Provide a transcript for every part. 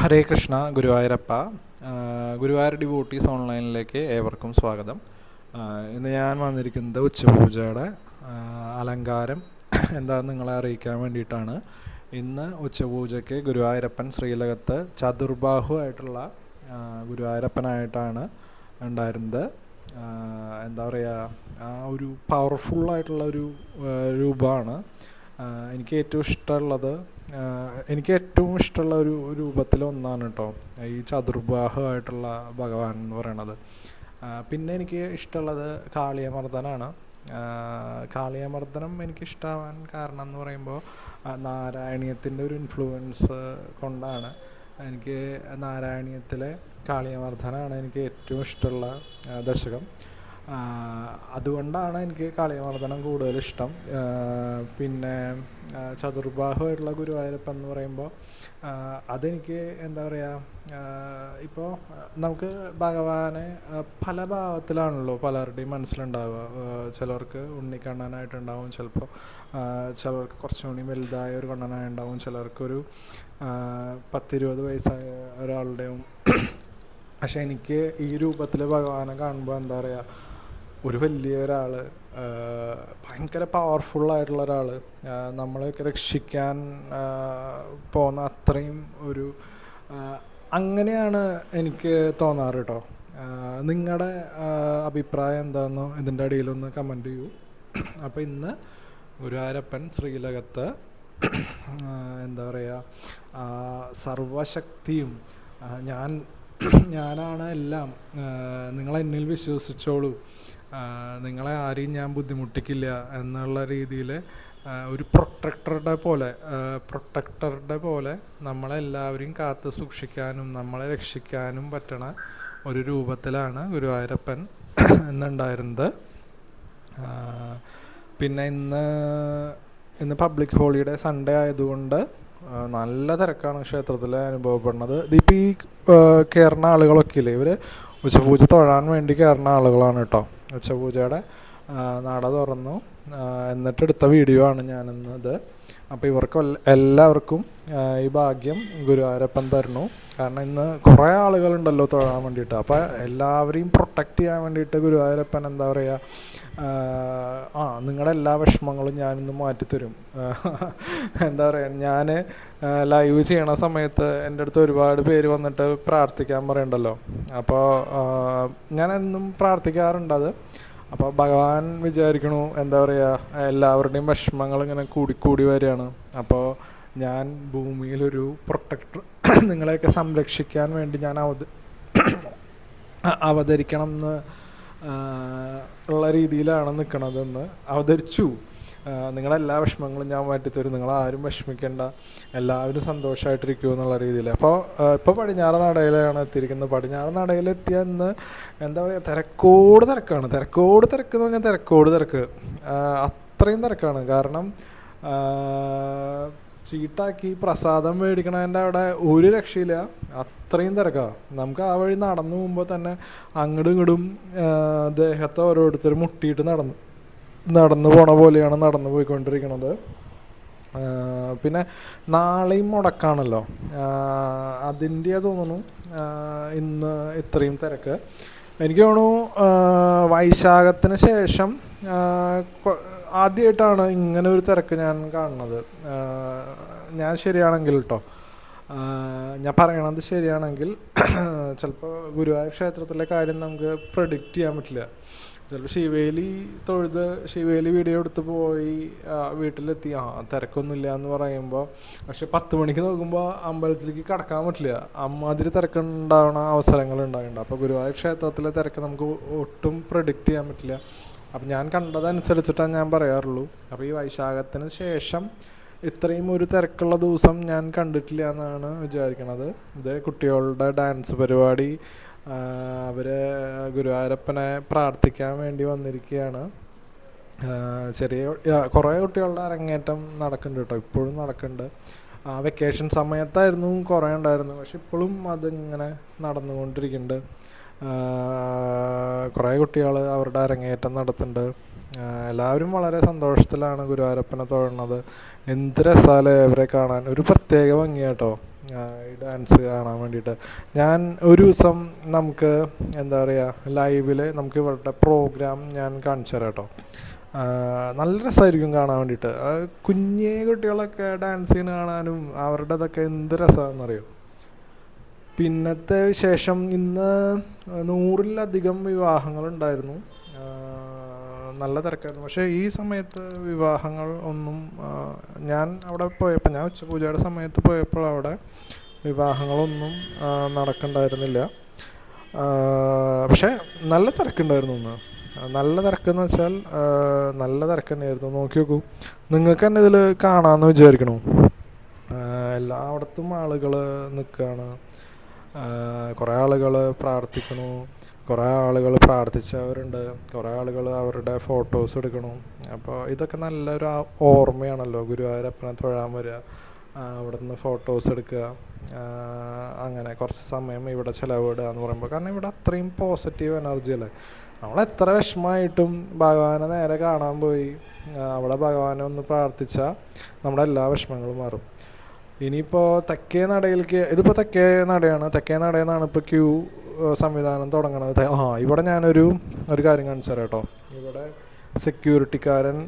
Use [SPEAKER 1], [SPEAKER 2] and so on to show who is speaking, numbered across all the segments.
[SPEAKER 1] ഹരേ Krishna Guruvayurappa. Guruvayur devotees ഓൺലൈനിലേക്ക് ഏവർക്കും സ്വാഗതം. ഇന്ന് ഞാൻ വന്നിരിക്കുന്നത് ഉച്ചപൂജയുടെ അലങ്കാരം എന്താണെന്ന് നിങ്ങളെ അറിയിക്കാൻ വേണ്ടിയിട്ടാണ്. ഇന്ന് ഉച്ചപൂജയ്ക്ക് ഗുരുവായൂരപ്പൻ ശ്രീലകത്ത് ചതുർബാഹു ആയിട്ടുള്ള ഗുരുവായൂരപ്പനായിട്ടാണ് ഉണ്ടായിരുന്നത്. എന്താ പറയുക ആ ഒരു പവർഫുള്ളായിട്ടുള്ള ഒരു രൂപമാണ്. എനിക്ക് ഏറ്റവും ഇഷ്ടമുള്ളത് എനിക്ക് ഏറ്റവും ഇഷ്ടമുള്ള ഒരു രൂപത്തിൽ ഒന്നാണ് കേട്ടോ ഈ ചതുർബാഹുവായിട്ടുള്ള ഭഗവാൻ എന്ന് പറയണത്. പിന്നെ എനിക്ക് ഇഷ്ടമുള്ളത് കാളിയമർദ്ദനാണ്. കാളിയമർദ്ദനം എനിക്ക് ഇഷ്ടമാവാൻ കാരണം എന്ന് പറയുമ്പോൾ നാരായണീയത്തിന്റെ ഒരു ഇൻഫ്ലുവൻസ് കൊണ്ടാണ്. എനിക്ക് നാരായണീയത്തിലെ കാളിയമർദ്ദനാണ് എനിക്ക് ഏറ്റവും ഇഷ്ടമുള്ള ദശകം. അതുകൊണ്ടാണ് എനിക്ക് കളിമർദ്ദനം കൂടുതൽ ഇഷ്ടം പിന്നെ ചതുർബാഹുവായിട്ടുള്ള ഗുരുവായൂരപ്പൻ എന്ന് പറയുമ്പോൾ അതെനിക്ക് എന്താ പറയുക ഇപ്പോൾ നമുക്ക് ഭഗവാനെ പല ഭാവത്തിലാണല്ലോ പലരുടെയും മനസ്സിലുണ്ടാവുക. ചിലർക്ക് ഉണ്ണിക്കണ്ണനായിട്ടുണ്ടാവും ചിലപ്പോൾ ചിലർക്ക് കുറച്ചുകൂടി വലുതായ ഒരു കണ്ണനായിട്ടുണ്ടാവും. ചിലർക്കൊരു പത്തിരുപത് വയസ്സായ ഒരാളുടെയും. പക്ഷെ എനിക്ക് ഈ രൂപത്തിൽ ഭഗവാനെ കാണുമ്പോൾ എന്താ പറയുക ഒരു വലിയ ഒരാൾ ഭയങ്കര പവർഫുള്ളായിട്ടുള്ള ഒരാൾ നമ്മളെയൊക്കെ രക്ഷിക്കാൻ പോകുന്ന അത്രയും ഒരു അങ്ങനെയാണ് എനിക്ക് തോന്നാറ് കേട്ടോ. നിങ്ങളുടെ അഭിപ്രായം എന്താണെന്നോ ഇതിന്റെ അടിയിലൊന്ന് കമന്റ് ചെയ്യൂ. അപ്പോൾ ഇന്ന് ഗുരുവായൂരപ്പൻ ശ്രീലകത്ത് എന്താ പറയുക സർവശക്തിയും ഞാൻ ഞാനാണ് എല്ലാം നിങ്ങൾ എന്നിൽ വിശ്വസിച്ചോളൂ. നിങ്ങളെ ആരെയും ഞാൻ ബുദ്ധിമുട്ടിക്കില്ല എന്നുള്ള രീതിയിൽ ഒരു പ്രൊട്ടക്ടറുടെ പോലെ പ്രൊട്ടക്ടറുടെ പോലെ നമ്മളെല്ലാവരെയും കാത്തു സൂക്ഷിക്കാനും നമ്മളെ രക്ഷിക്കാനും പറ്റണ ഒരു രൂപത്തിലാണ് ഗുരുവായൂരപ്പൻ എന്നുണ്ടായിരുന്നത്. പിന്നെ ഇന്ന് ഇന്ന് പബ്ലിക് ഹോളിഡേ സൺഡേ ആയതുകൊണ്ട് നല്ല തിരക്കാണ് ക്ഷേത്രത്തിൽ അനുഭവപ്പെടുന്നത്. ഇതിപ്പോൾ ഈ കയറുന്ന ആളുകളൊക്കെ ഇല്ലേ? ഇവർ ഉച്ചപൂജ തൊഴാൻ വേണ്ടി കയറുന്ന ആളുകളാണ് കേട്ടോ. ഉച്ചപൂജയുടെ നട തുറന്നു. എന്നിട്ടെടുത്ത വീഡിയോ ആണ് ഞാനിന്നത്. അപ്പോൾ ഇവർക്ക് എല്ലാവർക്കും ഈ ഭാഗ്യം ഗുരുവായൂരപ്പൻ തരണു കാരണം ഇന്ന് കുറേ ആളുകളുണ്ടല്ലോ തൊഴാൻ വേണ്ടിയിട്ട്. അപ്പോൾ എല്ലാവരെയും പ്രൊട്ടക്റ്റ് ചെയ്യാൻ വേണ്ടിയിട്ട് ഗുരുവായൂരപ്പൻ എന്താ പറയുക ആ നിങ്ങളുടെ എല്ലാ വിഷമങ്ങളും ഞാനിന്ന് മാറ്റിത്തരും. എന്താ പറയുക ഞാൻ ലൈവ് ചെയ്യണ സമയത്ത് എന്റെ അടുത്ത് ഒരുപാട് പേര് വന്നിട്ട് പ്രാർത്ഥിക്കാൻ പറയണ്ടല്ലോ. അപ്പോൾ ഞാൻ എന്നും പ്രാർത്ഥിക്കാറുണ്ട് അത്. അപ്പോൾ ഭഗവാൻ വിചാരിക്കണു എന്താ പറയുക എല്ലാവരുടെയും വിഷമങ്ങൾ ഇങ്ങനെ കൂടിക്കൂടി വരികയാണ്. അപ്പോൾ ഞാൻ ഭൂമിയിലൊരു പ്രൊട്ടക്ടർ നിങ്ങളെയൊക്കെ സംരക്ഷിക്കാൻ വേണ്ടി ഞാൻ അവത അവതരിക്കണം എന്ന് ഉള്ള രീതിയിലാണ് നിൽക്കണതെന്ന് അവതരിച്ചു. നിങ്ങളെല്ലാ വിഷമങ്ങളും ഞാൻ മാറ്റിത്തരും. നിങ്ങളാരും വിഷമിക്കേണ്ട. എല്ലാവരും സന്തോഷമായിട്ടിരിക്കൂ എന്നുള്ള രീതിയിൽ. അപ്പോൾ ഇപ്പോൾ പടിഞ്ഞാറ് നടയിലാണ് എത്തിയിരിക്കുന്നത്. പടിഞ്ഞാറ് നടയിലെത്തിയ ഇന്ന് എന്താ പറയുക തിരക്കോട് തിരക്കാണ്. തിരക്കോട് തിരക്ക് എന്ന് പറഞ്ഞാൽ തിരക്കോട് തിരക്ക്. അത്രയും തിരക്കാണ്. കാരണം ചീട്ടാക്കി പ്രസാദം മേടിക്കണതിന്റെ അവിടെ ഒരു രക്ഷയില്ല. അത്രയും തിരക്കാണ് നമുക്ക് ആ വഴി നടന്നു പോകുമ്പോൾ തന്നെ അങ്ങോട്ടും ഇങ്ങോട്ടും ദേഹത്തെ ഓരോരുത്തർ മുട്ടിയിട്ട് നടന്നു നടന്നു പോണ പോലെയാണ് നടന്നു പോയിക്കൊണ്ടിരിക്കുന്നത് പിന്നെ നാളെയും മുടക്കാണല്ലോ. അതിന്റെ തോന്നുന്നു ഇന്ന് ഇത്രയും തിരക്ക്. എനിക്ക് തോന്നുന്നു വൈശാഖത്തിന് ശേഷം ആദ്യമായിട്ടാണ് ഇങ്ങനെ ഒരു തിരക്ക് ഞാൻ കാണുന്നത്. ഞാൻ ശരിയാണെങ്കിൽ കേട്ടോ ഞാൻ പറയണത് ശരിയാണെങ്കിൽ ചിലപ്പോൾ ഗുരുവായൂർ ക്ഷേത്രത്തിലെ കാര്യം നമുക്ക് പ്രഡിക്റ്റ് ചെയ്യാൻ പറ്റില്ല. ചിലപ്പോൾ ശിവേലി തൊഴുത് ശിവേലി വീഡിയോ എടുത്ത് പോയി വീട്ടിലെത്തി. ആ തിരക്കൊന്നുമില്ല എന്ന് പറയുമ്പോൾ പക്ഷെ പത്ത് മണിക്ക് നോക്കുമ്പോൾ അമ്പലത്തിലേക്ക് കടക്കാൻ പറ്റില്ല. അമ്മാതിരി തിരക്കുണ്ടാവണ അവസരങ്ങൾ ഉണ്ടാകുന്നുണ്ട് അപ്പോൾ ഗുരുവായൂർ ക്ഷേത്രത്തിലെ തിരക്ക് നമുക്ക് ഒട്ടും പ്രഡിക്റ്റ് ചെയ്യാൻ പറ്റില്ല. അപ്പം ഞാൻ കണ്ടതനുസരിച്ചിട്ടാണ് ഞാൻ പറയാറുള്ളൂ. അപ്പോൾ ഈ വൈശാഖത്തിന് ശേഷം ഇത്രയും ഒരു തിരക്കുള്ള ദിവസം ഞാൻ കണ്ടിട്ടില്ല എന്നാണ് വിചാരിക്കണത്. ഇത് കുട്ടികളുടെ ഡാൻസ് പരിപാടി അവർ ഗുരുവായൂരപ്പനെ പ്രാർത്ഥിക്കാൻ വേണ്ടി വന്നിരിക്കുകയാണ് ചെറിയ കുറേ കുട്ടികളുടെ അരങ്ങേറ്റം നടക്കുന്നുണ്ട് കേട്ടോ ഇപ്പോഴും നടക്കുന്നുണ്ട്. ആ വെക്കേഷൻ സമയത്തായിരുന്നു കുറേ ഉണ്ടായിരുന്നു പക്ഷെ ഇപ്പോഴും അതിങ്ങനെ നടന്നുകൊണ്ടിരിക്കുന്നുണ്ട്. കുറേ കുട്ടികൾ അവരുടെ അരങ്ങേറ്റം നടത്തുന്നുണ്ട്. എല്ലാവരും വളരെ സന്തോഷത്തിലാണ് ഗുരുവായൂരപ്പനെ തൊഴുന്നത് എന്ത് രസാലേ അവരെ കാണാൻ. ഒരു പ്രത്യേക ഭംഗിയാട്ടോ ഈ ഡാൻസ് കാണാൻ വേണ്ടിയിട്ട്. ഞാൻ ഒരു ദിവസം നമുക്ക് എന്താ പറയുക ലൈവിൽ നമുക്ക് ഇവരുടെ പ്രോഗ്രാം ഞാൻ കാണിച്ചു തരാം കേട്ടോ. നല്ല രസമായിരിക്കും കാണാൻ വേണ്ടിയിട്ട്. കുഞ്ഞേ കുട്ടികളൊക്കെ ഡാൻസ് ചെയ്യുന്ന കാണാനും അവരുടെ ഇതൊക്കെ എന്ത് രസമാണെന്നറിയോ പിന്നത്തെ വിശേഷം ഇന്ന് നൂറിലധികം വിവാഹങ്ങൾ ഉണ്ടായിരുന്നു നല്ല തിരക്കായിരുന്നു. പക്ഷേ ഈ സമയത്ത് വിവാഹങ്ങൾ ഒന്നും ഞാൻ അവിടെ പോയപ്പോൾ ഞാൻ ഉച്ചപൂജയുടെ സമയത്ത് പോയപ്പോൾ അവിടെ വിവാഹങ്ങളൊന്നും നടക്കണ്ടായിരുന്നില്ല. പക്ഷേ നല്ല തിരക്കുണ്ടായിരുന്നു ഒന്ന് നല്ല തിരക്കെന്ന് വെച്ചാൽ നല്ല തിരക്ക് തന്നെയായിരുന്നു നോക്കി നോക്കൂ. നിങ്ങൾക്ക് തന്നെ ഇതിൽ കാണാമെന്ന് വിചാരിക്കണു? എല്ലാ എല്ലായിടത്തും ആളുകൾ നിൽക്കുകയാണ് കുറേ ആളുകൾ പ്രാർത്ഥിക്കണു. കുറേ ആളുകൾ പ്രാർത്ഥിച്ചവരുണ്ട്. കുറേ ആളുകൾ അവരുടെ ഫോട്ടോസ് എടുക്കണു. അപ്പോൾ ഇതൊക്കെ നല്ലൊരു ഓർമ്മയാണല്ലോ ഗുരുവായൂരപ്പനെ തൊഴാൻ വരിക അവിടെ അവിടുന്ന് ഫോട്ടോസ് എടുക്കുക അങ്ങനെ കുറച്ച് സമയം ഇവിടെ ചിലവിടുക എന്ന് പറയുമ്പോൾ കാരണം ഇവിടെ അത്രയും പോസിറ്റീവ് എനർജി അല്ലേ? നമ്മൾ എത്ര വിഷമമായിട്ടും ഭഗവാനെ നേരെ കാണാൻ പോയി. അവിടെ ഭഗവാനെ ഒന്ന് പ്രാർത്ഥിച്ചാൽ നമ്മുടെ എല്ലാ വിഷമങ്ങളും മാറും. ഇനിയിപ്പോൾ തെക്കേ നടയിലേക്ക് ഇതിപ്പോൾ തെക്കേ നടയാണ്. തെക്കേ നടയെന്നാണ് ഇപ്പോൾ ക്യൂ സംവിധാനം തുടങ്ങണത്. ആ ഇവിടെ ഞാനൊരു ഒരു കാര്യം കാണിച്ചു തരാം കേട്ടോ. ഇവിടെ സെക്യൂരിറ്റിക്കാരൻ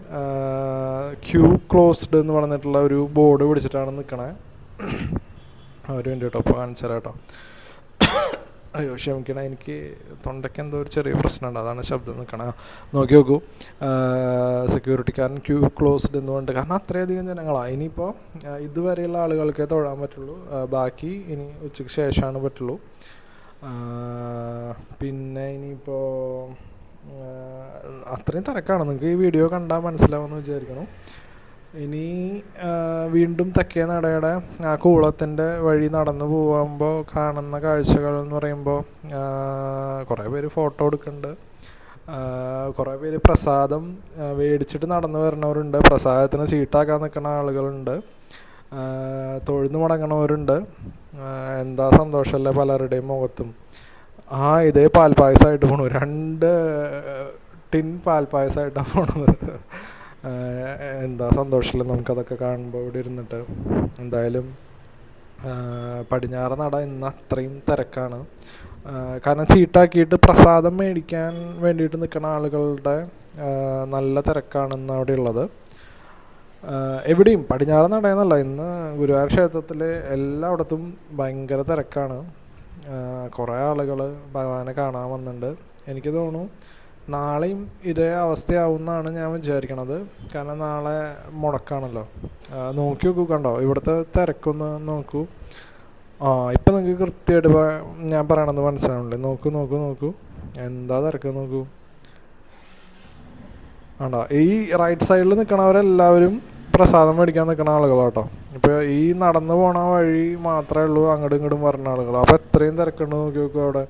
[SPEAKER 1] ക്യൂ ക്ലോസ്ഡ് എന്ന് പറഞ്ഞിട്ടുള്ള ഒരു ബോർഡ് പിടിച്ചിട്ടാണ് നിൽക്കണേ ഒരു മിനിറ്റ് കേട്ടോ അപ്പോൾ കാണിച്ചു തരാം കേട്ടോ. അയ്യോ ക്ഷമിക്കണം. എനിക്ക് തൊണ്ടയ്ക്ക് എന്തോ ഒരു ചെറിയ പ്രശ്നമുണ്ട്. അതാണ് ശബ്ദം നിൽക്കണ. നോക്കി നോക്കൂ. സെക്യൂരിറ്റിക്കാരൻ ക്യൂ ക്ലോസ്ഡ് എന്ന് പറഞ്ഞിട്ട് കാരണം അത്രയധികം ജനങ്ങളാണ് ഇനിയിപ്പോൾ ഇതുവരെയുള്ള ആളുകൾക്കേ തൊഴാൻ പറ്റുള്ളൂ. ബാക്കി ഇനി ഉച്ചയ്ക്ക് ശേഷമാണ് പറ്റുള്ളൂ. പിന്നെ ഇനിയിപ്പോൾ അത്രയും തിരക്കാണ്. നിങ്ങൾക്ക് ഈ വീഡിയോ കണ്ടാൽ മനസ്സിലാവുമെന്ന് വിചാരിക്കണം ഇനി വീണ്ടും തെക്കേ നടയുടെ ആ കൂളത്തിന്റെ വഴി നടന്നു പോകുമ്പോൾ കാണുന്ന കാഴ്ചകൾ എന്ന് പറയുമ്പോൾ കുറേ പേര് ഫോട്ടോ എടുക്കുന്നുണ്ട് കുറേ പേര് പ്രസാദം മേടിച്ചിട്ട് നടന്നു വരുന്നവരുണ്ട് പ്രസാദത്തിന് സീട്ടാക്കാൻ നിൽക്കുന്ന ആളുകളുണ്ട്. തൊഴുന്നു മടങ്ങണവരുണ്ട്. എന്താ സന്തോഷമല്ലേ പലരുടെയും മുഖത്തും. ആ ഇതേ പാൽപ്പായസമായിട്ട് പോണു. രണ്ട് ടിൻ പാൽപ്പായസമായിട്ടാണ് പോണത്. എന്താ സന്തോഷത്തിൽ നമുക്കതൊക്കെ കാണുമ്പോൾ ഇവിടെ ഇരുന്നിട്ട്. എന്തായാലും പടിഞ്ഞാറ് നട ഇന്ന് അത്രയും തിരക്കാണ്. കാരണം ചീട്ടാക്കിയിട്ട് പ്രസാദം മേടിക്കാൻ വേണ്ടിയിട്ട് നിൽക്കുന്ന ആളുകളുടെ നല്ല തിരക്കാണ് ഇന്ന് അവിടെ ഉള്ളത്. എവിടെയും പടിഞ്ഞാറ് നടയെന്നല്ല ഇന്ന് ഗുരുവായൂർ ക്ഷേത്രത്തിൽ എല്ലായിടത്തും ഭയങ്കര തിരക്കാണ്. കുറേ ആളുകൾ ഭഗവാനെ കാണാൻ വന്നിട്ടുണ്ട് എനിക്ക് തോന്നുന്നു നാളെയും ഇതേ അവസ്ഥയാവുമെന്നാണ് ഞാൻ വിചാരിക്കണത്. കാരണം നാളെ മുടക്കാണല്ലോ. നോക്കി നോക്കൂ കണ്ടോ ഇവിടുത്തെ തിരക്കൊന്ന് നോക്കൂ. ആ ഇപ്പം നിങ്ങൾക്ക് കൃത്യമായിട്ട് ഞാൻ പറയണത് മനസ്സിലാവുന്നുണ്ട്. നോക്കൂ നോക്കൂ നോക്കൂ. എന്താ തിരക്ക് നോക്കൂ. ആണോ? ഈ റൈറ്റ് സൈഡിൽ നിൽക്കണവരെല്ലാവരും പ്രസാദം മേടിക്കാൻ നിൽക്കുന്ന ആളുകളാട്ടോ ഇപ്പോൾ ഈ നടന്നു പോണ വഴി മാത്രമേ ഉള്ളൂ അങ്ങോട്ടും ഇങ്ങോട്ടും പറഞ്ഞ ആളുകൾ അപ്പോൾ എത്രയും തിരക്കുണ്ട് നോക്കി നോക്കൂ അവിടെ.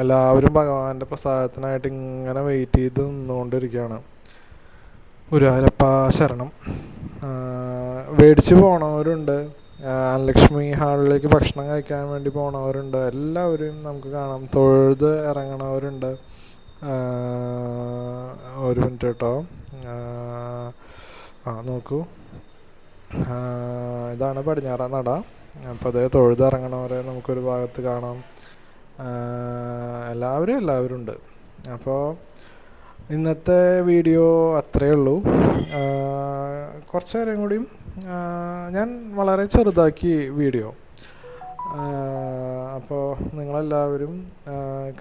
[SPEAKER 1] എല്ലാവരും ഭഗവാന്റെ പ്രസാദത്തിനായിട്ട് ഇങ്ങനെ വെയിറ്റ് ചെയ്ത് നിന്നുകൊണ്ടിരിക്കുകയാണ്. ഗുരുവായൂരപ്പ ശരണം. മേടിച്ച് പോണവരുണ്ട്. അനലക്ഷ്മി ലക്ഷ്മി ഹാളിലേക്ക് ഭക്ഷണം കഴിക്കാൻ വേണ്ടി പോണവരുണ്ട്. എല്ലാവരും നമുക്ക് കാണാം. തൊഴുത് ഇറങ്ങണവരുണ്ട്. ഒരു മിനിറ്റ് കേട്ടോ ആ, നോക്കൂ. ഇതാണ് പടിഞ്ഞാറ നട. അപ്പോൾ അതേ തൊഴുത് ഇറങ്ങണവരെ നമുക്കൊരു ഭാഗത്ത് കാണാം. എല്ലാവരും എല്ലാവരും ഉണ്ട്. അപ്പോൾ ഇന്നത്തെ വീഡിയോ അത്രയേ ഉള്ളൂ. കുറച്ച് നേരം കൂടിയും ഞാൻ വളരെ ചെറുതാക്കി വീഡിയോ. അപ്പോൾ നിങ്ങളെല്ലാവരും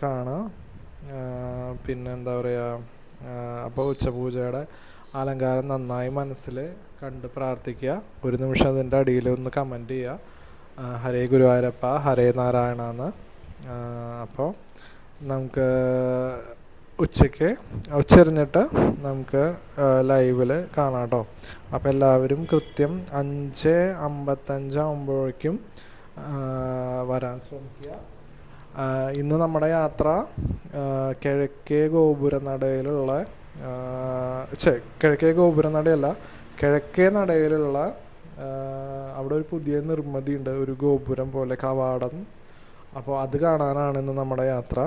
[SPEAKER 1] കാണുക. പിന്നെ എന്താ പറയുക അപ്പോൾ ഉച്ചപൂജയുടെ അലങ്കാരം നന്നായി മനസ്സിൽ കണ്ട് പ്രാർത്ഥിക്കുക. ഒരു നിമിഷം അതിന്റെ അടിയിൽ ഒന്ന് കമന്റ് ചെയ്യുക. ഹരേ ഗുരുവായൂരപ്പ ഹരേ നാരായണ എന്ന്. അപ്പോൾ നമുക്ക് ഉച്ചയ്ക്ക് ഉച്ചരിഞ്ഞിട്ട് നമുക്ക് ലൈവിൽ കാണാം കേട്ടോ അപ്പോൾ എല്ലാവരും കൃത്യം അഞ്ച് അമ്പത്തഞ്ചാകുമ്പോഴേക്കും വരാൻ ശ്രമിക്കുക. ഇന്ന് നമ്മുടെ യാത്ര കിഴക്കേ ഗോപുരനടയിലുള്ള ചേ കിഴക്കേ ഗോപുരനടയല്ല കിഴക്കേ നടയിലുള്ള അവിടെ ഒരു പുതിയ നിർമ്മിതി ഉണ്ട് ഒരു ഗോപുരം പോലെ കവാടം. അപ്പോൾ അത് കാണാനാണ് ഇന്ന് നമ്മുടെ യാത്ര.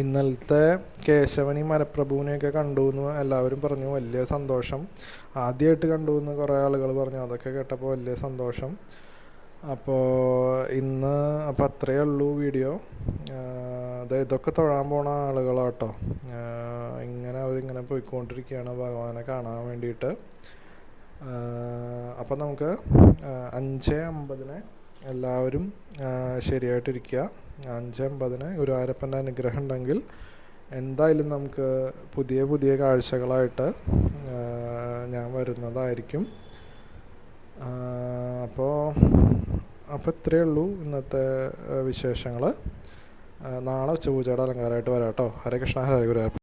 [SPEAKER 1] ഇന്നലത്തെ കേശവനി മരപ്രഭുവിനെയൊക്കെ കണ്ടു എന്ന് എല്ലാവരും പറഞ്ഞു. വലിയ സന്തോഷം. ആദ്യമായിട്ട് കണ്ടു എന്ന് കുറേ ആളുകൾ പറഞ്ഞു. അതൊക്കെ കേട്ടപ്പോൾ വലിയ സന്തോഷം. അപ്പോൾ ഇന്ന് അപ്പോൾ അത്രയേ ഉള്ളൂ വീഡിയോ. അത് ഇതൊക്കെ തൊഴാൻ പോണ ആളുകളാട്ടോ ഇങ്ങനെ അവരിങ്ങനെ പോയിക്കൊണ്ടിരിക്കുകയാണ് ഭഗവാനെ കാണാൻ വേണ്ടിയിട്ട്. അപ്പോൾ നമുക്ക് അഞ്ച് അമ്പതിന് എല്ലാവരും ശരിയായിട്ടിരിക്കുക. അഞ്ച് അമ്പതിന് ഗുരുവായൂരപ്പന്റെ അനുഗ്രഹം ഉണ്ടെങ്കിൽ എന്തായാലും നമുക്ക് പുതിയ പുതിയ കാഴ്ചകളായിട്ട് ഞാൻ വരുന്നതായിരിക്കും. അപ്പോൾ അപ്പോൾ ഇത്രയേ ഉള്ളൂ ഇന്നത്തെ വിശേഷങ്ങൾ നാളെ ഉച്ചപൂജയുടെ അലങ്കാരമായിട്ട് വരാം കേട്ടോ. ഹരേ കൃഷ്ണ ഹരേ ഗുരുവായൂർ